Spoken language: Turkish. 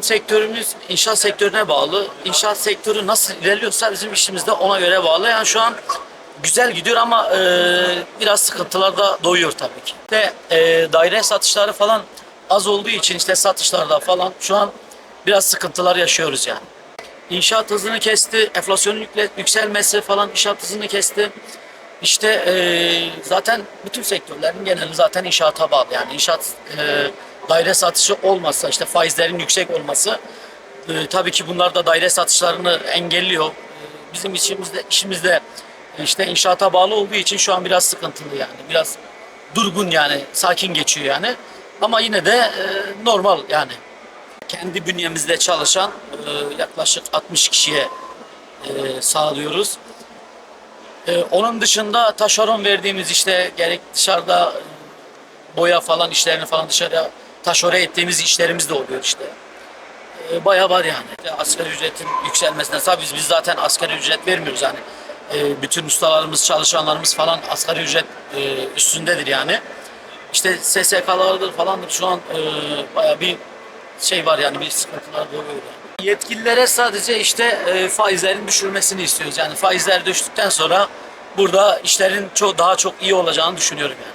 Sektörümüz inşaat sektörüne bağlı. İnşaat sektörü nasıl ilerliyorsa bizim işimiz de ona göre bağlı. Yani şu an güzel gidiyor ama e, biraz sıkıntılar da doğuyor tabii ki. De e, daire satışları falan az olduğu için işte satışlarda falan şu an biraz sıkıntılar yaşıyoruz yani. İnşaat hızını kesti, enflasyonun yükle- yükselmesi falan inşaat hızını kesti. İşte e, zaten bütün sektörlerin geneli zaten inşaata bağlı. Yani inşaat e, daire satışı olmasa işte faizlerin yüksek olması e, tabii ki bunlar da daire satışlarını engelliyor. E, bizim işimizde işimizde işte inşaata bağlı olduğu için şu an biraz sıkıntılı yani. Biraz durgun yani, sakin geçiyor yani. Ama yine de e, normal yani. Kendi bünyemizde çalışan e, yaklaşık 60 kişiye e, sağlıyoruz. Ee, onun dışında taşeron verdiğimiz işte gerek dışarıda e, boya falan işlerini falan dışarıya taşore ettiğimiz işlerimiz de oluyor işte. Ee, bayağı var yani. Asgari ücretin yükselmesine tabii biz, biz zaten asgari ücret vermiyoruz yani. Ee, bütün ustalarımız, çalışanlarımız falan asgari ücret e, üstündedir yani. İşte SSK'lardır falandır şu an e, bayağı bir şey var yani bir sıkıntılar doğuyor yani. Yetkililere sadece işte e, faizlerin düşürmesini istiyoruz. Yani faizler düştükten sonra burada işlerin çok daha çok iyi olacağını düşünüyorum yani.